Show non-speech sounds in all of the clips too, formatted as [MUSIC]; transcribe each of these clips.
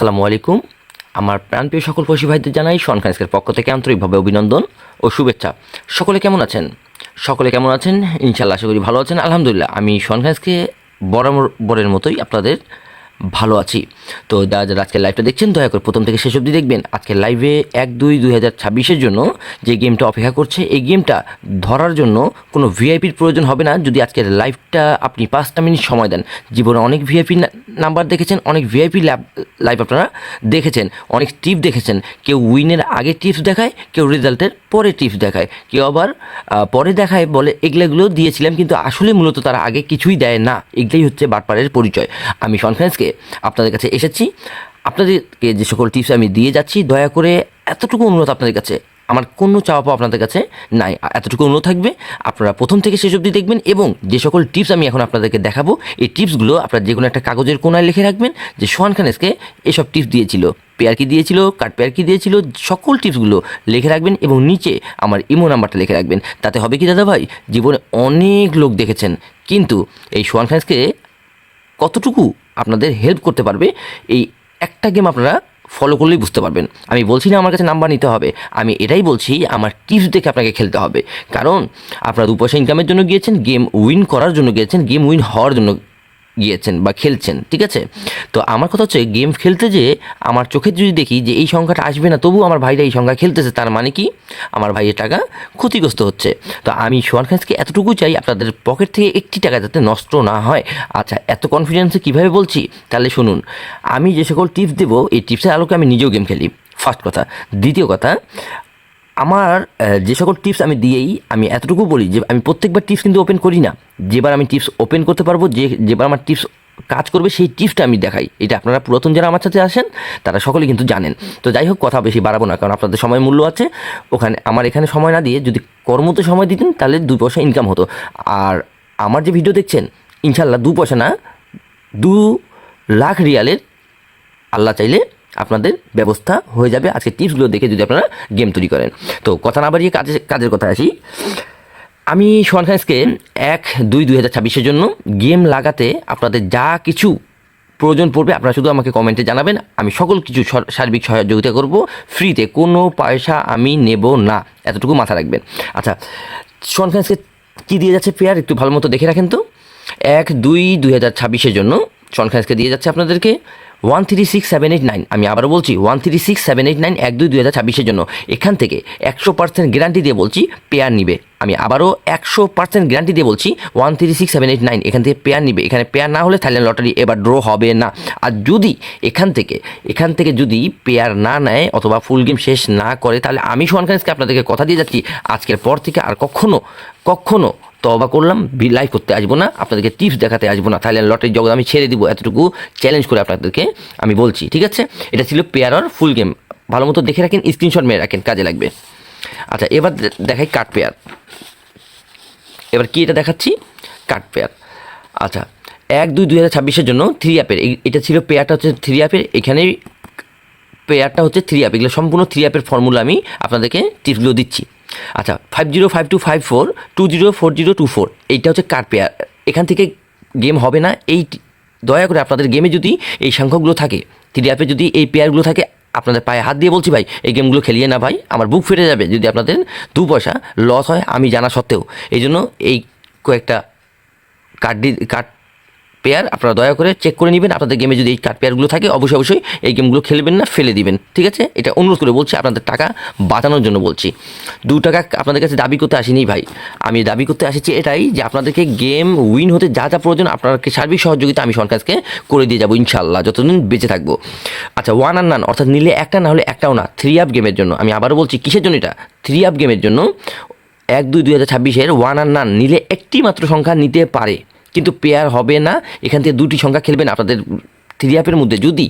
আসসালামু আলাইকুম। আমার প্রাণপ্রিয় সকল পশু ভাইদের জানাই সনখানসকের পক্ষ থেকে আন্তরিকভাবে অভিনন্দন ও শুভেচ্ছা। সকলে কেমন আছেন? সকলে কেমন আছেন? ইনশাল্লাহ আশা করি ভালো আছেন। আলহামদুলিল্লাহ, আমি সনখানিসকে বরাবরের মতোই আপনাদের ভালো আছি। তো যারা যারা আজকে লাইভটা দেখছেন, দয়া করে প্রথম থেকে শেষ অবধি দেখবেন আজকে লাইভে এক দুই দুই হাজার ছাব্বিশের জন্য যে গেমটা অপেক্ষা করছে, এই গেমটা ধরার জন্য কোনো ভিআইপির প্রয়োজন হবে না। যদি আজকের লাইভটা আপনি পাঁচটা মিনিট সময় দেন, জীবনে অনেক ভিআইপি নাম্বার দেখেছেন, অনেক ভিআইপি লাইভ আপনারা দেখেছেন, অনেক টিপ দেখেছেন। কেউ উইনের আগে টিপস দেখায়, কেউ রেজাল্টের পরে টিপস দেখায়। কেউ আবার পরে দেখায় বলে এগুলোগুলো দিয়েছিলাম, কিন্তু আসলে মূলত তারা আগে কিছুই দেয় না। এগুলোই হচ্ছে বাটপাড়ের পরিচয়। আমি কনফারেন্সকে আপনাদের কাছে এসেছি। আপনাদেরকে যে সকল টিপস আমি দিয়ে যাচ্ছি, দয়া করে এতটুকু অনুরোধ আপনাদের কাছে। আমার কোনো চাওয়া পাওয়া আপনাদের কাছে নাই। এতটুকু অনুরোধ থাকবে, আপনারা প্রথম থেকে শেষ অবধি দেখবেন এবং যে সকল টিপস আমি এখন আপনাদেরকে দেখাবো, এই টিপসগুলো আপনারা যে কোনো একটা কাগজের কোনায় লিখে রাখবেন যে সোহান খানেসকে এসব টিপস দিয়েছিল। পেয়ার কি দিয়েছিল কাট পেয়ার কি দিয়েছিল, সকল টিপসগুলো লিখে রাখবেন এবং নিচে আমার ইমো নাম্বারটা লিখে রাখবেন। তাতে হবে কি দাদা ভাই জীবনে অনেক লোক দেখেছেন। কিন্তু এই সোহান খানেসকে কতটুকু আপনাদের হেল্প করতে পারবে। এই একটা গেম আপনারা ফলো করলেই বুঝতে পারবেন। আমি বলছি না আমার কাছে নাম্বার নিতে হবে। আমি এটাই বলছি, আমার টিপস দেখে আপনাকে খেলতে হবে। কারণ আপনারা দু পয়সা ইনকামের জন্য গিয়েছেন গেম উইন করার জন্য গিয়েছেন গেম উইন হওয়ার জন্য গিয়েছেন বা খেলছেন, ঠিক আছে? তো আমার কথা হচ্ছে গেম খেলতে যে আমার চোখে যদি দেখি যে এই সংখ্যাটা আসবে না তবু আমার ভাইরা এই সংখ্যা খেলতেছে, তার মানে কি? আমার ভাইয়ের টাকা ক্ষতিগ্রস্ত হচ্ছে। তো আমি সোহান খানসকে এতটুকু চাই আপনাদের পকেট থেকে একটি টাকা যাতে নষ্ট না হয়। আচ্ছা এত কনফিডেন্সে কীভাবে বলছি? তাহলে শুনুন, আমি যে সকল টিপস দেবো, এই টিপসের আলোকে আমি নিজেও গেম খেলি। ফার্স্ট কথা। দ্বিতীয় কথা আমার যে সকল টিপস আমি দিয়েই আমি এতটুকু বলি যে আমি প্রত্যেকবার টিপস কিন্তু ওপেন করি না। যেবার আমি টিপস ওপেন করতে পারব, যে, যেবার আমার টিপস কাজ করবে, সেই টিপসটা আমি দেখাই। এটা আপনারা পুরাতন যারা আমার সাথে আসেন, তারা সকলে কিন্তু জানেন। তো যাই হোক, কথা বেশি বাড়াবো না, কারণ আপনাদের সময় মূল্য আছে। ওখানে, আমার এখানে সময় না দিয়ে যদি কর্মতে সময় দিতেন, তাহলে দু পয়সা ইনকাম হতো। আর আমার যে ভিডিও দেখছেন ইনশাল্লাহ দু পয়সা না, দু লাখ রিয়ালের আল্লাহ চাইলে আপনাদের ব্যবস্থা হয়ে যাবে। আজকে টিপসগুলো দেখে যদি আপনারা গেম তৈরি করেন। তো কথা না বাড়িয়ে কাজের কাজের কথা আসি। আমি সোহান খানসকে এক দুই দুই হাজার ছাব্বিশের জন্য গেম লাগাতে আপনাদের যা কিছু প্রয়োজন পড়বে আপনারা শুধু আমাকে কমেন্টে জানাবেন। আমি সকল কিছু সর- সার্বিক সহযোগিতা করব। ফ্রিতে কোনো পয়সা আমি নেব না। এতটুকু মাথা রাখবেন। আচ্ছা সোহান খানসকে কী দিয়ে যাচ্ছে পেয়ার একটু ভালো মতো দেখে রাখেন তো। এক দুই দুই হাজার ছাব্বিশের জন্য সোহান খানসকে দিয়ে যাচ্ছে আপনাদেরকে। One three six seven eight nine আমি আবারও বলছি one three six seven eight nine এক দুই দুই হাজার ছাব্বিশের জন্য। এখান থেকে একশো পার্সেন্ট গ্যারান্টি দিয়ে বলছি পেয়ার নিবে। আমি আবারও একশো পার্সেন্ট গ্যারান্টি দিয়ে বলছি one three six seven eight nine এখান থেকে পেয়ার নিবে। এখানে পেয়ার না হলে থাইল্যান্ড লটারি এবার ড্র হবে না। আর যদি এখান থেকে এখান থেকে যদি পেয়ার না নেয় অথবা ফুল গেম শেষ না করে, তাহলে আমি সোহান খানসকে আপনাদেরকে কথা দিয়ে যাচ্ছি। আজকের পর থেকে আর কখনো কখনো তবা করলাম লাইভ করতে আসব না, আপনাদেরকে টিপস দেখাতে আসব না। থাইল্যান্ড লটের জগৎ আমি ছেড়ে দিব এতটুকু চ্যালেঞ্জ করে আপনাদেরকে আমি বলছি, ঠিক আছে? এটা ছিল পেয়ার আর ফুল গেম ভালো মতো দেখে রাখেন স্ক্রিনশট মেরে রাখেন, কাজে লাগবে। আচ্ছা এবার দেখাই কাট পেয়ার এবার কি এটা দেখাচ্ছি? কাট পেয়ার আচ্ছা এক, দুই দুই হাজার ছাব্বিশের জন্য থ্রি অ্যাপের এটা ছিল পেয়ারটা হচ্ছে থ্রি অ্যাপের এখানেই পেয়ারটা হচ্ছে থ্রি অ্যাপ এগুলো সম্পূর্ণ থ্রি অ্যাপের ফর্মুলা আমি আপনাদেরকে টিপসগুলো দিচ্ছি। আচ্ছা five zero five two five four two zero four zero two four এইটা হচ্ছে কার পেয়ার এখান থেকে গেম হবে না, এই দয়া করে আপনাদের গেমে যদি এই সংখ্যাগুলো থাকে থ্রি অ্যাপে যদি এই পেয়ারগুলো থাকে, আপনাদের পায়ে হাত দিয়ে বলছি ভাই, এই গেমগুলো খেলিয়ে না ভাই, আমার বুক ফেটে যাবে যদি আপনাদের দু পয়সা লস হয়, আমি জানা সত্ত্বেও। এই জন্য এই কয়েকটা কার্ড কার্ড পেয়ার আপনারা দয়া করে চেক করে নেবেন। আপনাদের গেমে যদি এই কার্ড পেয়ারগুলো থাকে, অবশ্যই অবশ্যই এই গেমগুলো খেলবেন না, ফেলে দিবেন। ঠিক আছে? এটা অনুরোধ করে বলছি, আপনাদের টাকা বাঁচানোর জন্য বলছি। দু টাকা আপনাদের কাছে দাবি করতে আসিনি ভাই। আমি দাবি করতে এসেছি এটাই যে আপনাদেরকে গেম উইন হতে যা যা প্রয়োজন আপনাকে সার্বিক সহযোগিতা আমি সরকারকে করে দিয়ে যাব ইনশাল্লাহ যতদিন বেঁচে থাকব। আচ্ছা ওয়ান আর নান অর্থাৎ নিলে একটা, না হলে একটাও না থ্রি আপ গেমের জন্য। আমি আবারও বলছি, কিসের জন্য এটা? থ্রি আপ গেমের জন্য। এক, দুই দুই হাজার ছাব্বিশের ওয়ান আর নান নিলে একটি মাত্র সংখ্যা নিতে পারে। কিন্তু পেয়ার হবে না। এখান থেকে দুটি সংখ্যা খেলবেন আপনাদের থ্রি অ্যাপের মধ্যে। যদি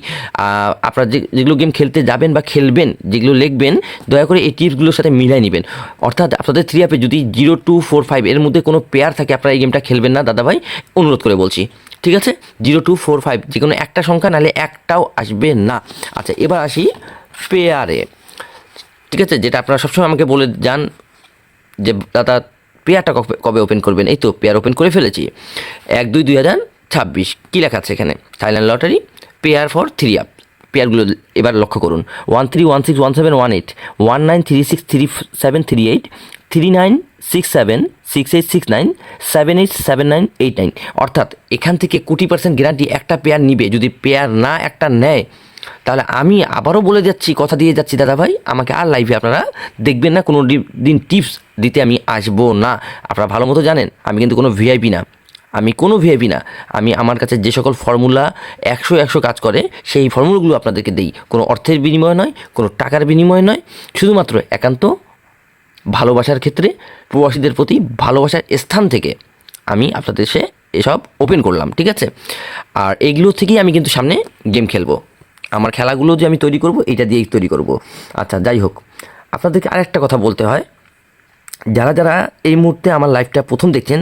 আপনারা যে, যেগুলো গেম খেলতে যাবেন বা খেলবেন, যেগুলো লিখবেন, দয়া করে এই টিপসগুলোর সাথে মিলাই নেবেন। অর্থাৎ আপনাদের থ্রি অ্যাপে যদি জিরো টু ফোর ফাইভ এর মধ্যে কোনো পেয়ার থাকে, আপনারা এই গেমটা খেলবেন না, দাদাভাই। অনুরোধ করে বলছি। ঠিক আছে? জিরো টু ফোর ফাইভ যে কোনো একটা সংখ্যা নাহলে একটাও আসবে না। আচ্ছা এবার আসি পেয়ারে ঠিক আছে? যেটা আপনারা সবসময় আমাকে বলে যান যে, দাদা পেয়ারটা কবে ওপেন করবেন? এই তো, পেয়ার ওপেন করে ফেলেছি। এক, দুই দুই হাজার ছাব্বিশ। কী লেখা আছে এখানে? Thailand lottery, pair for three up পেয়ারগুলো এবার লক্ষ্য করুন। One three, one six, one seven, one eight. One nine, three six, three seven, three eight. Three nine, six seven, six eight, six nine, seven eight, seven nine, eight nine. অর্থাৎ এখান থেকে কোটি percent guarantee একটা pair নিবে। যদি pair না একটা নেয় তাহলে আমি আবারও বলে যাচ্ছি, কথা দিয়ে যাচ্ছি দাদা ভাই আমাকে আর লাইভে আপনারা দেখবেন না, কোনো দিন টিপস দিতে আমি আসব না। আপনারা ভালো মতো জানেন, আমি কিন্তু কোনো ভিআইপি না। আমি কোনো ভিআইপি না। আমি আমার কাছে যে সকল ফর্মুলা একশো একশো কাজ করে, সেই ফর্মুলাগুলো আপনাদেরকে দিই। কোনো অর্থের বিনিময় নয়, কোনো টাকার বিনিময় নয়। শুধুমাত্র একান্ত ভালোবাসার ক্ষেত্রে প্রবাসীদের প্রতি ভালোবাসার স্থান থেকে আমি আপনাদের সে এসব ওপেন করলাম, ঠিক আছে? আর এগুলো থেকেই আমি কিন্তু সামনে গেম খেলব। আমার খেলাগুলো যে আমি তৈরি করব, এটা দিয়েই তৈরি করব। আচ্ছা যাই হোক, আপনাদেরকে আরেকটা কথা বলতে হয়। যারা যারা এই মুহূর্তে আমার লাইভটা প্রথম দেখছেন,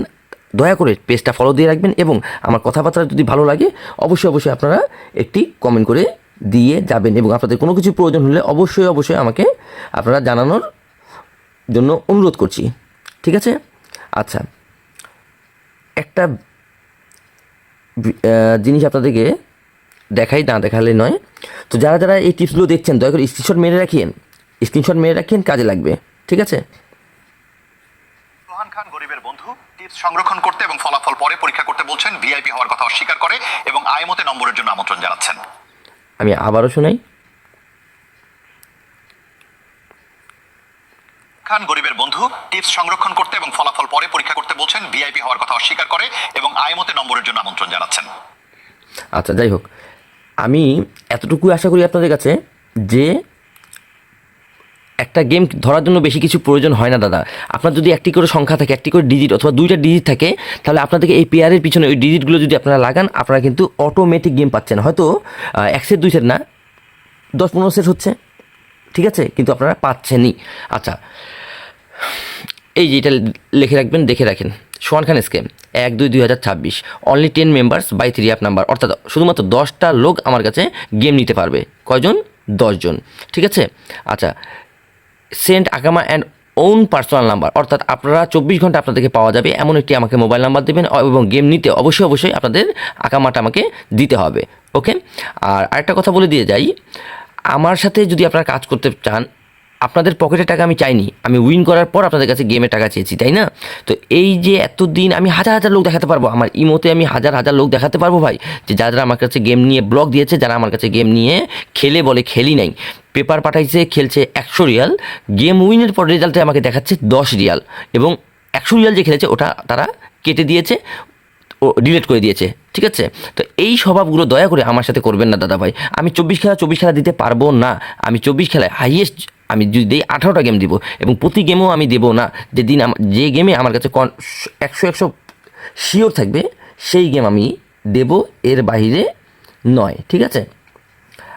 দয়া করে পেজটা ফলো দিয়ে রাখবেন এবং আমার কথাবার্তা যদি ভালো লাগে, অবশ্যই অবশ্যই আপনারা একটি কমেন্ট করে দিয়ে যাবেন এবং আপনাদের কোনো কিছু প্রয়োজন হলে অবশ্যই অবশ্যই আমাকে আপনারা জানানোর জন্য অনুরোধ করছি। ঠিক আছে? আচ্ছা একটা জিনিস আপনাদেরকে দেখাই না দেখালে নয়। তো যারা যারা এই টিপসগুলো দেখছেন দয়া করে স্ক্রিনশট মেরে রাখিয়েন। স্ক্রিনশট মেরে রাখিয়েন কাজে লাগবে। ঠিক আছে? রোহান খান গরিবের বন্ধু টিপস সংরক্ষণ করতে এবং ফলাফল পরে পরীক্ষা করতে বলছেন ভিআইপি হওয়ার কথা অস্বীকার করে এবং আইমতে নম্বরের জন্য আমন্ত্রণ জানাচ্ছেন। আমি আবারও শোনাই। খান গরিবের বন্ধু টিপস সংরক্ষণ করতে এবং ফলাফল পরে পরীক্ষা করতে বলছেন ভিআইপি হওয়ার কথা অস্বীকার করে এবং আইমতে নম্বরের জন্য আমন্ত্রণ জানাচ্ছেন। আচ্ছা যাই হোক। আমি এতটুকু আশা করি আপনাদের কাছে যে একটা গেম ধরার জন্য বেশি কিছু প্রয়োজন হয় না, দাদা। আপনার যদি একটি করে সংখ্যা থাকে, একটি করে ডিজিট অথবা দুইটা ডিজিট থাকে, তাহলে আপনাদেরকে এই পেয়ারের পিছনে ওই ডিজিটগুলো যদি আপনারা লাগান, আপনারা কিন্তু অটোমেটিক গেম পাচ্ছেন। হয়তো এক সেট দুই সেট না, দশ, পনেরো সেট হচ্ছে। ঠিক আছে? কিন্তু আপনারা পাচ্ছেনই। আচ্ছা এই যে এটা লিখে রাখবেন, দেখে রাখেন। সোহান খান স্কেম এক দুই দুই হাজার ছাব্বিশ। Only ten members by three app number অর্থাৎ শুধুমাত্র দশটা লোক আমার কাছে গেম নিতে পারবে। কয়জন? দশজন। ঠিক আছে? আচ্ছা সেন্ট আকামা অ্যান্ড ওন পার্সোনাল নাম্বার অর্থাৎ আপনারা চব্বিশ ঘণ্টা আপনাদেরকে পাওয়া যাবে। এমন একটি আমাকে মোবাইল নাম্বার দেবেন এবং গেম নিতে অবশ্যই অবশ্যই আপনাদের আকামাটা আমাকে দিতে হবে। ওকে আর আরেকটা কথা বলে দিয়ে যাই। আমার সাথে যদি আপনারা কাজ করতে চান আপনাদের পকেটের টাকা আমি চাইনি, আমি উইন করার পর আপনাদের কাছে গেমের টাকা চেয়েছি, তাই না? তো এই যে এতদিন আমি হাজার হাজার লোক দেখাতে পারব, আমার ইমোতে আমি হাজার হাজার লোক দেখাতে পারব ভাই, যে যারা যারা আমার কাছে গেম নিয়ে ব্লগ দিয়েছে, যারা আমার কাছে গেম নিয়ে খেলে বলে খেলি নাই। পেপার পাঠাইছে, খেলছে একশো রিয়াল গেম উইনের পর রেজাল্টে আমাকে দেখাচ্ছে দশ রিয়াল এবং একশো রিয়াল যে খেলেছে, ওটা তারা কেটে দিয়েছে, ও ডিলেট করে দিয়েছে, ঠিক আছে? তো এই স্বভাবগুলো দয়া করে আমার সাথে করবেন না দাদা ভাই। আমি চব্বিশ খেলা চব্বিশ খেলা দিতে পারব না। আমি চব্বিশ খেলায় হাইয়েস্ট আমি যদি দিই আঠারোটা গেম দিব এবং প্রতি গেমও আমি দেবো না, যেদিন যে গেমে আমার কাছে কন একশো একশো শিওর থাকবে, সেই গেম আমি দেব, এর বাইরে নয়, ঠিক আছে?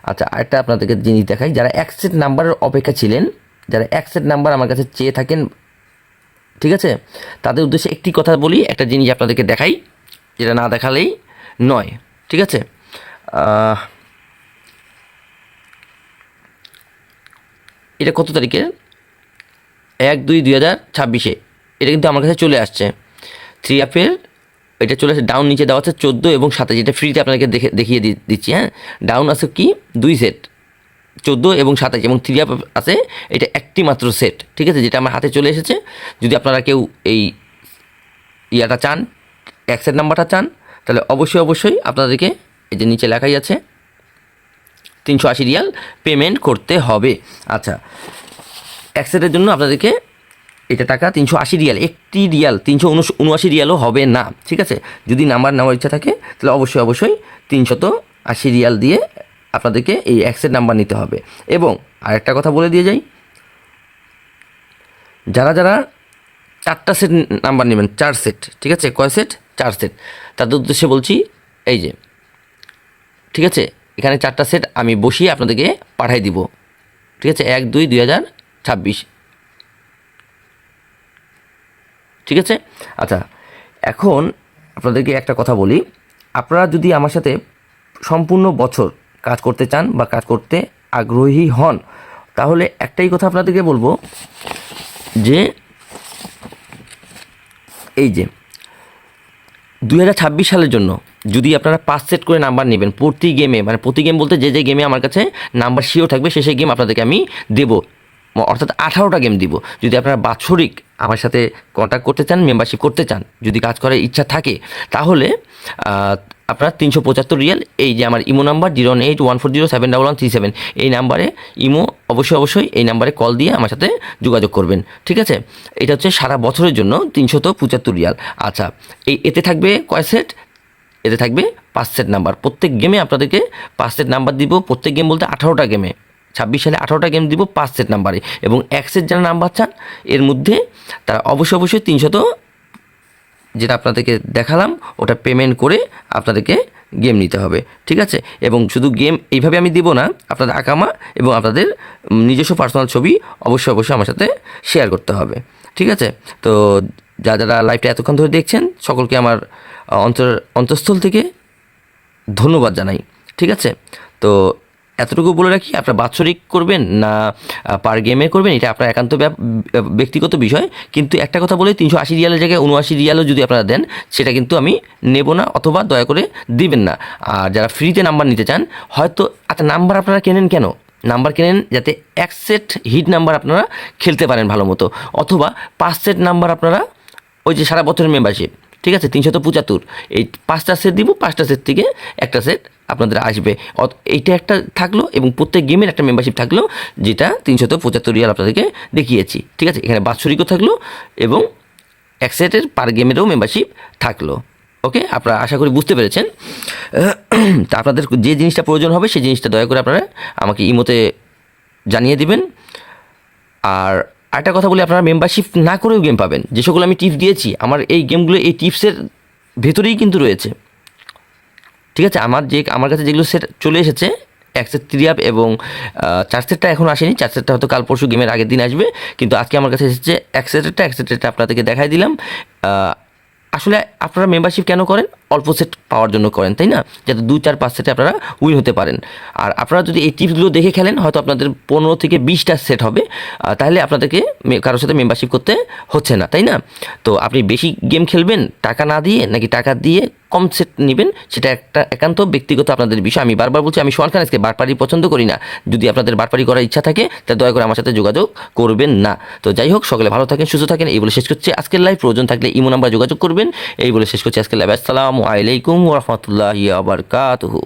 আচ্ছা আরেকটা আপনাদেরকে জিনিস দেখাই, যারা এক সেট নাম্বারের অপেক্ষা ছিলেন, যারা এক সেট নাম্বার আমার কাছে চেয়ে থাকেন, ঠিক আছে? তাদের উদ্দেশ্যে একটি কথা বলি, একটা জিনিস আপনাদেরকে দেখাই, যেটা না দেখালেই নয়, ঠিক আছে? এটা কত তারিখে? এক, দুই দুই হাজার ছাব্বিশে। এটা কিন্তু আমার কাছে চলে আসছে। থ্রি অ্যাপের এটা চলে আসছে। ডাউন নিচে দেওয়া আছে চোদ্দ এবং সাতাশ। এটা ফ্রিতে আপনাদেরকে দেখে, দেখিয়ে দিচ্ছি হ্যাঁ? ডাউন আছে কি? দুই সেট চোদ্দ এবং সাতাশ এবং থ্রি অ্যাপ আছে। এটা একটি মাত্র সেট ঠিক আছে? যেটা আমার হাতে চলে এসেছে। যদি আপনারা কেউ এই ইয়াটা চান অ্যাক্সেট নাম্বারটা চান, তাহলে অবশ্যই অবশ্যই আপনাদেরকে এই যে নিচে লেখাই আছে তিনশো আশি রিয়াল পেমেন্ট করতে হবে। আচ্ছা অ্যাক্সেটের জন্য আপনাদেরকে এটা টাকা তিনশো আশি রিয়াল, একটি রিয়াল, তিনশো উনআশি রিয়ালও হবে না, ঠিক আছে? যদি নাম্বার নেওয়ার ইচ্ছা থাকে, তাহলে অবশ্যই অবশ্যই তিনশত আশি রিয়াল দিয়ে আপনাদেরকে এই অ্যাক্সেট নাম্বার নিতে হবে। এবং আরেকটা কথা বলে দিয়ে যাই, যারা যারা চারটা সেট নাম্বার নেবেন, চার সেট ঠিক আছে? কয় সেট চার সেট তাদের উদ্দেশ্যে বলছি, এই যে, ঠিক আছে? এখানে চারটা সেট আমি বসিয়ে আপনাদেরকে পাঠাই দিব। ঠিক আছে? এক, দুই দুই হাজার ছাব্বিশ। ঠিক আছে? আচ্ছা এখন আপনাদেরকে একটা কথা বলি। আপনারা যদি আমার সাথে সম্পূর্ণ বছর কাজ করতে চান বা কাজ করতে আগ্রহী হন, তাহলে একটাই কথা আপনাদেরকে বলব যে, এই যে দু হাজার ছাব্বিশ সালের জন্য যদি আপনারা পাঁচ সেট করে নাম্বার নেবেন প্রতি গেমে মানে প্রতি গেম বলতে যে যে গেমে আমার কাছে নাম্বার শিও থাকবে, সে সেই গেম আপনাদেরকে আমি দেবো। অর্থাৎ আঠারোটা গেম দিব। যদি আপনারা বাৎসরিক আমার সাথে কন্ট্যাক্ট করতে চান মেম্বারশিপ করতে চান, যদি কাজ করার ইচ্ছা থাকে, তাহলে আপনার তিনশো পঁচাত্তর রিয়াল, এই যে আমার imo number zero eight, one four zero seven, double one three seven, এই নাম্বারে ইমো, অবশ্যই অবশ্যই এই নাম্বারে কল দিয়ে আমার সাথে যোগাযোগ করবেন। ঠিক আছে? এটা হচ্ছে সারা বছরের জন্য তিনশো তো পঁচাত্তর রিয়াল। আচ্ছা এই এতে থাকবে কয় সেট? এতে থাকবে পাঁচ সেট নাম্বার। প্রত্যেক গেমে আপনাদেরকে পাঁচ সেট নাম্বার দিব। প্রত্যেক গেম বলতে আঠারোটা গেমে ছাব্বিশ সালে আঠারোটা গেম দিব পাঁচ সেট নাম্বারে। এবং এক সেট যারা নাম্বার চান, এর মধ্যে তারা অবশ্যই অবশ্যই তিনশত যেটা আপনাদেরকে দেখালাম, ওটা পেমেন্ট করে আপনাদেরকে গেম নিতে হবে। ঠিক আছে? এবং শুধু গেম এইভাবে আমি দিব না, আপনাদের আকামা এবং আপনাদের নিজস্ব পার্সোনাল ছবি অবশ্যই অবশ্যই আমার সাথে শেয়ার করতে হবে। ঠিক আছে? তো যা, যারা লাইভটা এতক্ষণ ধরে দেখছেন, সকলকে আমার অন্তর, অন্তঃস্থল থেকে ধন্যবাদ জানাই, ঠিক আছে? তো এতটুকু বলে রাখি, আপনার বাৎসরিক করবেন না পার গেমে করবেন, এটা আপনার একান্ত ব্যক্তিগত বিষয়। কিন্তু একটা কথা বলে, তিনশো আশি রিয়ালের জায়গায় উনআশি রিয়ালও যদি আপনারা দেন, সেটা কিন্তু আমি নেব না অথবা দয়া করে দিবেন না। আর যারা ফ্রিতে নাম্বার নিতে চান, হয়তো আচ্ছা নাম্বার আপনারা কেনেন কেন? নাম্বার কেনেন যাতে এক সেট হিট নাম্বার আপনারা খেলতে পারেন ভালো মতো। অথবা পাঁচ সেট নাম্বার আপনারা, ওই যে সারা বছরের মেম্বারশিপ ঠিক আছে, তিনশত পঁচাত্তর। এই পাঁচটা সেট দিব, পাঁচটা সেট থেকে একটা সেট আপনাদের আসবে। এইটা একটা থাকল এবং প্রত্যেক গেমের একটা মেম্বারশিপ থাকল, যেটা তিনশত পঁচাত্তর রিয়াল আপনাদেরকে দেখিয়েছি। ঠিক আছে, এখানে বাৎসরিকও থাকল এবং এক সেটের পার গেমেরও মেম্বারশিপ থাকল। ওকে, আপনারা আশা করি বুঝতে পেরেছেন। [CLEARS THROAT] তা আপনাদের যে জিনিসটা প্রয়োজন হবে, সেই জিনিসটা দয়া করে আপনারা আমাকে ইমোতে জানিয়ে দিবেন। আর একটা কথা বলি, আপনারা মেম্বারশিপ না করেও গেম পাবেন। যে সকল আমি টিপস দিয়েছি, আমার এই গেমগুলো এই টিপসের ভেতরেই কিন্তু রয়েছে। ঠিক আছে? আমার যে, আমার কাছে যেগুলো সেট চলে এসেছে, এক সেট থ্রি আপ এবং চার সেটটা এখন আসেনি। চার সেটটা হয়তো কাল পরশু গেমের আগের দিন আসবে, কিন্তু আজকে আমার কাছে এসেছে এক সেটেরটা এক সেটেরটা আপনাদেরকে দেখাই দিলাম। আসলে আপনারা মেম্বারশিপ কেন করেন? অল্প সেট পাওয়ার জন্য করেন, তাই না? যাতে দু চার, পাঁচ সেটে আপনারা উইন হতে পারেন। আর আপনারা যদি এই টিপসগুলো দেখে খেলেন, হয়তো আপনাদের পনেরো থেকে বিশটা সেট হবে তাহলে আপনাদেরকে কারোর সাথে মেম্বারশিপ করতে হচ্ছে না, তাই না? তো আপনি বেশি গেম খেলবেন, টাকা না দিয়ে, নাকি টাকা দিয়ে কম সেট নেবেন, সেটা একটা একান্ত ব্যক্তিগত আপনাদের বিষয়। আমি বারবার বলছি, আমি সোহান খান আজকে বারপারি পছন্দ করি না। যদি আপনাদের বারপারি করার ইচ্ছা থাকে, তা দয়া করে আমার সাথে যোগাযোগ করবেন না। তো যাই হোক, সকলে ভালো থাকেন, সুস্থ থাকেন, এই বলে শেষ করছি। আজকের লাইভ প্রয়োজন থাকলে ইমো নাম্বার যোগাযোগ করবেন। এই বলে শেষ করছি আজকের লাইভ আসসালামু আলাইকুম ওরহমতুল্লাহ আবরকাতহু